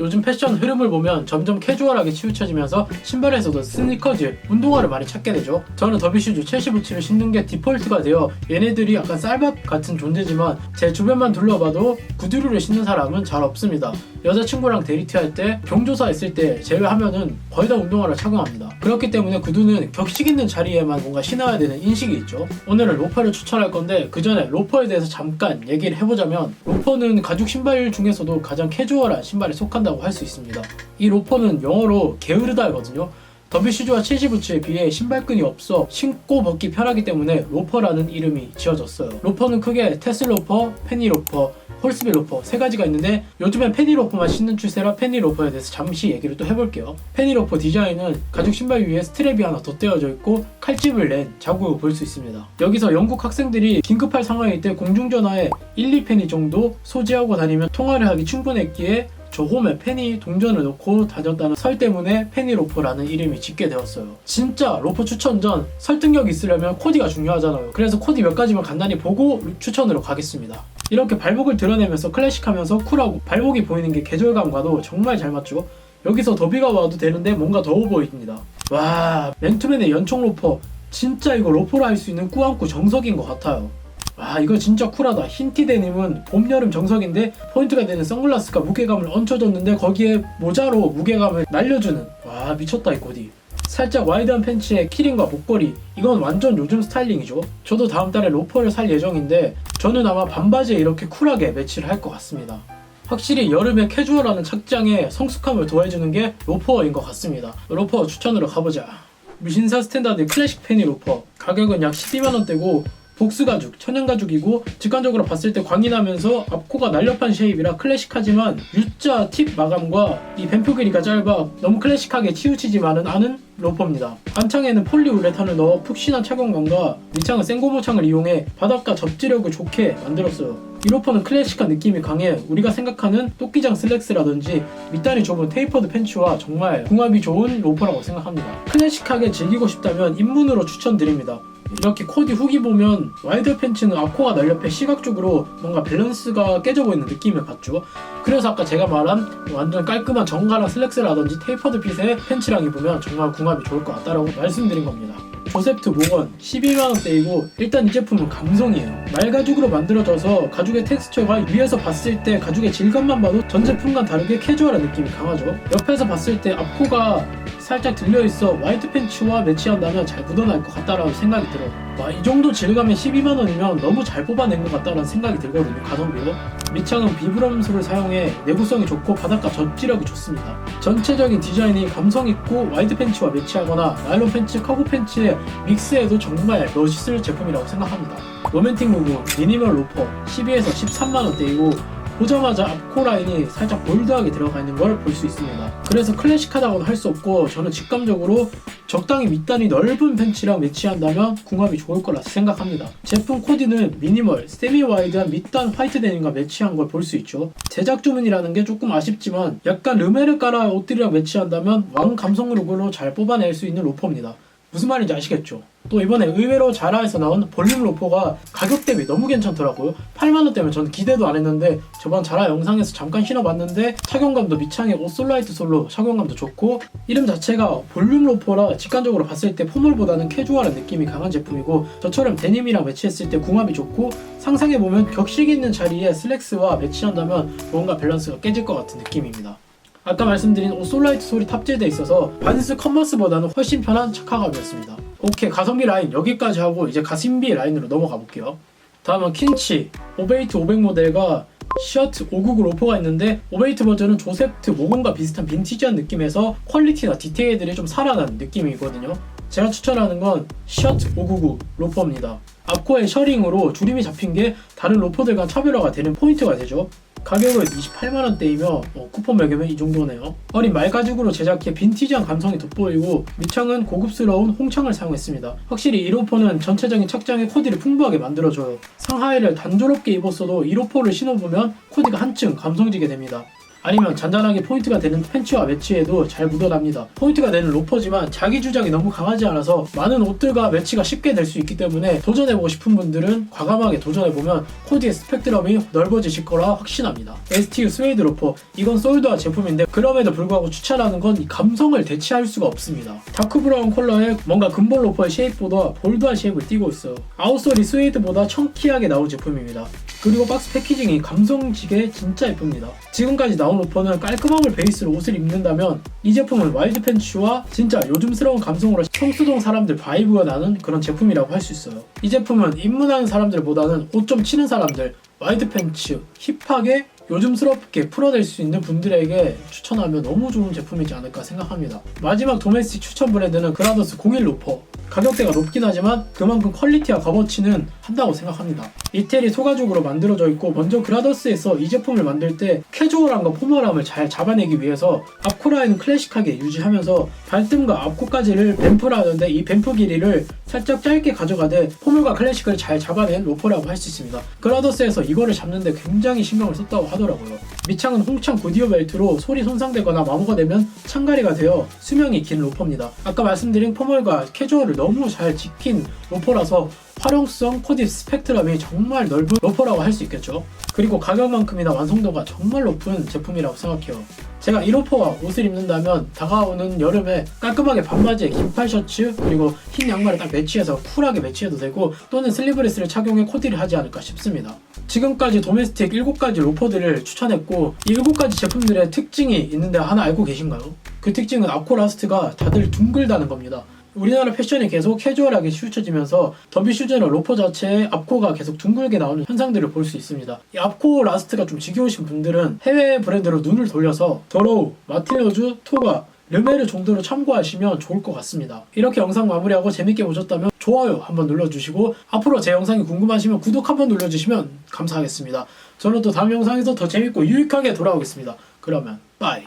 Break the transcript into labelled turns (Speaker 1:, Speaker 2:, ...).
Speaker 1: 요즘 패션 흐름을 보면 점점 캐주얼하게 치우쳐지면서 신발에서도 스니커즈, 운동화를 많이 찾게 되죠. 저는 더비슈즈 첼시 부츠를 신는 게 디폴트가 되어 얘네들이 약간 쌀밥 같은 존재지만 제 주변만 둘러봐도 구두류를 신는 사람은 잘 없습니다. 여자친구랑 데이트할 때 경조사 있을 때 제외하면은 거의 다 운동화를 착용합니다. 그렇기 때문에 구두는 격식 있는 자리에만 뭔가 신어야 되는 인식이 있죠. 오늘은 로퍼를 추천할 건데 그 전에 로퍼에 대해서 잠깐 얘기를 해보자면 로퍼는 가죽 신발 중에서도 가장 캐주얼한 신발에 속한 다고 할 수 있습니다. 이 로퍼는 영어로 게으르다거든요. 더비슈즈와 첼시 부츠에 비해 신발끈이 없어 신고 벗기 편하기 때문에 로퍼라는 이름이 지어졌어요. 로퍼는 크게 테슬 로퍼, 페니 로퍼, 홀스베 로퍼 세 가지가 있는데 요즘엔 페니 로퍼만 신는 추세라 페니 로퍼에 대해서 잠시 얘기를 또 해볼게요. 페니 로퍼 디자인은 가죽 신발 위에 스트랩이 하나 덧대어져 있고 칼집을 낸 자국을 볼 수 있습니다. 여기서 영국 학생들이 긴급할 상황일 때 공중전화에 1, 2페니 정도 소지하고 다니면 통화를 하기 충분했기에 저 홈에 페니 동전을 넣고 다녔다는 설 때문에 페니 로퍼라는 이름이 짓게 되었어요. 진짜 로퍼 추천 전 설득력 있으려면 코디가 중요하잖아요. 그래서 코디 몇 가지만 간단히 보고 추천으로 가겠습니다. 이렇게 발목을 드러내면서 클래식하면서 쿨하고 발목이 보이는 게 계절감과도 정말 잘 맞죠. 여기서 더비가 와도 되는데 뭔가 더워 보입니다. 와 맨투맨의 연총 로퍼 진짜 이거 로퍼로 할 수 있는 꾸안꾸 정석인 것 같아요. 와 이거 진짜 쿨하다. 흰티 데님은 봄 여름 정석인데 포인트가 되는 선글라스가 무게감을 얹혀줬는데 거기에 모자로 무게감을 날려주는. 와 미쳤다 이 코디. 살짝 와이드한 팬츠에 키링과 목걸이. 이건 완전 요즘 스타일링이죠. 저도 다음 달에 로퍼를 살 예정인데 저는 아마 반바지에 이렇게 쿨하게 매치를 할 것 같습니다. 확실히 여름에 캐주얼하는 착장에 성숙함을 더해주는 게 로퍼인 것 같습니다. 로퍼 추천으로 가보자. 무신사 스탠다드 클래식 페니 로퍼. 가격은 약 12만원대고 복수 가죽, 천연 가죽이고 직관적으로 봤을 때 광이 나면서 앞코가 날렵한 쉐입이라 클래식하지만 U자 팁 마감과 이 뱀표 길이가 짧아 너무 클래식하게 치우치지만은 않은 로퍼입니다. 안창에는 폴리우레탄을 넣어 푹신한 착용감과 밑창은 생고무창을 이용해 바닥과 접지력을 좋게 만들었어요. 이 로퍼는 클래식한 느낌이 강해 우리가 생각하는 토끼장 슬랙스라든지 밑단이 좁은 테이퍼드 팬츠와 정말 궁합이 좋은 로퍼라고 생각합니다. 클래식하게 즐기고 싶다면 입문으로 추천드립니다. 이렇게 코디 후기 보면 와이드 팬츠는 앞코가 날렵해 시각적으로 뭔가 밸런스가 깨져 보이는 느낌을 받죠. 그래서 아까 제가 말한 완전 깔끔한 정가랑 슬랙스라든지 테이퍼드 핏의 팬츠랑 입으면 정말 궁합이 좋을 것 같다라고 말씀드린 겁니다. 조셉트 모건 12만원대이고 일단 이 제품은 감성이에요 말가죽으로 만들어져서 가죽의 텍스처가 위에서 봤을 때 가죽의 질감만 봐도 전 제품과 다르게 캐주얼한 느낌이 강하죠 옆에서 봤을 때 앞코가 살짝 들려있어. 화이트 팬츠와 매치한다면 잘 묻어날 것 같다라는 생각이 들어요 와, 이 정도 질감에 12만원이면 너무 잘 뽑아낸 것 같다라는 생각이 들거든요 가성비로. 밑창은 비브럼스를 사용해 내구성이 좋고 바닥과 접지력이 좋습니다. 전체적인 디자인이 감성있고 와이드 팬츠와 매치하거나 나일론 팬츠, 카고 팬츠에 믹스해도 정말 멋있을 제품이라고 생각합니다. 로맨틱 무브 미니멀 로퍼 12에서 13만원대이고 보자마자 앞코 라인이 살짝 볼드하게 들어가 있는 걸 볼 수 있습니다. 그래서 클래식하다고는 할 수 없고 저는 직감적으로 적당히 밑단이 넓은 팬츠랑 매치한다면 궁합이 좋을 거라 생각합니다. 제품 코디는 미니멀, 세미 와이드한 밑단 화이트 데님과 매치한 걸 볼 수 있죠. 제작 주문이라는 게 조금 아쉽지만 약간 르메르 까라 옷들이랑 매치한다면 왕 감성 룩으로 잘 뽑아낼 수 있는 로퍼입니다. 무슨 말인지 아시겠죠? 또 이번에 의외로 자라에서 나온 볼륨 로퍼가 가격 대비 너무 괜찮더라고요. 8만원대면 저는 기대도 안 했는데 저번 자라 영상에서 잠깐 신어봤는데 착용감도 밑창에 옷솔라이트 솔로 착용감도 좋고 이름 자체가 볼륨 로퍼라 직관적으로 봤을 때 포멀보다는 캐주얼한 느낌이 강한 제품이고 저처럼 데님이랑 매치했을 때 궁합이 좋고 상상해보면 격식 있는 자리에 슬랙스와 매치한다면 뭔가 밸런스가 깨질 것 같은 느낌입니다. 아까 말씀드린 오솔라이트 솔이 탑재되어 있어서 바디스 컨버스보다는 훨씬 편한 착화감이었습니다. 오케이 가성비 라인 여기까지 하고 이제 가심비 라인으로 넘어가 볼게요. 다음은 킨치 오베이트 500 모델과 셔츠 599 로퍼가 있는데 오베이트 버전은 조셉트 모건과 비슷한 빈티지한 느낌에서 퀄리티나 디테일들이 좀 살아난 느낌이거든요. 제가 추천하는 건 셔츠 599 로퍼입니다. 앞코에 셔링으로 주름이 잡힌 게 다른 로퍼들과 차별화가 되는 포인트가 되죠. 가격은 28만원대이며 어, 쿠폰 매기면 이 정도네요. 어린 말가죽으로 제작해 빈티지한 감성이 돋보이고 밑창은 고급스러운 홍창을 사용했습니다. 확실히 이 로퍼는 전체적인 착장의 코디를 풍부하게 만들어줘요. 상하이를 단조롭게 입었어도 이 로퍼를 신어보면 코디가 한층 감성지게 됩니다. 아니면 잔잔하게 포인트가 되는 팬츠와 매치에도 잘 묻어납니다. 포인트가 되는 로퍼지만 자기 주장이 너무 강하지 않아서 많은 옷들과 매치가 쉽게 될 수 있기 때문에 도전해보고 싶은 분들은 과감하게 도전해보면 코디의 스펙트럼이 넓어지실 거라 확신합니다. STU 스웨이드 로퍼 이건 솔드화 제품인데 그럼에도 불구하고 추천하는 건이 감성을 대체할 수가 없습니다. 다크 브라운 컬러의 뭔가 근본 로퍼의 쉐입보다 볼드한 쉐입을 띠고 있어요. 아웃솔이 스웨이드보다 청키하게 나온 제품입니다. 그리고 박스 패키징이 감성지게 진짜 예쁩니다. 지금까지 나온 로퍼는 깔끔함을 베이스로 옷을 입는다면 이 제품은 와일드 팬츠와 진짜 요즘스러운 감성으로 청수동 사람들 바이브가 나는 그런 제품이라고 할 수 있어요. 이 제품은 입문하는 사람들보다는 옷 좀 치는 사람들, 와이드 팬츠, 힙하게 요즘스럽게 풀어낼 수 있는 분들에게 추천하면 너무 좋은 제품이지 않을까 생각합니다. 마지막 도메스틱 추천 브랜드는 그라더스 01 로퍼. 가격대가 높긴 하지만 그만큼 퀄리티와 값어치는 한다고 생각합니다. 이태리 소가죽으로 만들어져 있고 먼저 그라더스에서 이 제품을 만들 때 캐주얼함과 포멀함을 잘 잡아내기 위해서 앞코 라인은 클래식하게 유지하면서 발등과 앞코까지를 뱀프를 하는데 이 뱀프 길이를 살짝 짧게 가져가되 포멀과 클래식을 잘 잡아낸 로퍼라고 할 수 있습니다. 그라더스에서 이거를 잡는데 굉장히 신경을 썼다고 하더라고요. 밑창은 홍창 구디오 벨트로 솔이 손상되거나 마모가 되면 창가리가 되어 수명이 긴 로퍼입니다. 아까 말씀드린 포멀과 캐주얼을 너무 잘 지킨 로퍼라서 활용성, 코디 스펙트럼이 정말 넓은 로퍼라고 할 수 있겠죠. 그리고 가격만큼이나 완성도가 정말 높은 제품이라고 생각해요. 제가 이 로퍼와 옷을 입는다면 다가오는 여름에 깔끔하게 반바지에 긴팔 셔츠 그리고 흰 양말을 딱 매치해서 쿨하게 매치해도 되고 또는 슬리브레스를 착용해 코디를 하지 않을까 싶습니다. 지금까지 도메스틱 7가지 로퍼들을 추천했고 이 7가지 제품들의 특징이 있는데 하나 알고 계신가요? 그 특징은 아코라스트가 다들 둥글다는 겁니다. 우리나라 패션이 계속 캐주얼하게 치우쳐지면서 더비 슈즈나 로퍼 자체의 앞코가 계속 둥글게 나오는 현상들을 볼 수 있습니다. 이 앞코 라스트가 좀 지겨우신 분들은 해외 브랜드로 눈을 돌려서 더로우, 마틸러즈, 토가, 르메르 정도로 참고하시면 좋을 것 같습니다. 이렇게 영상 마무리하고 재밌게 보셨다면 좋아요 한번 눌러주시고 앞으로 제 영상이 궁금하시면 구독 한번 눌러주시면 감사하겠습니다. 저는 또 다음 영상에서 더 재밌고 유익하게 돌아오겠습니다. 그러면 빠이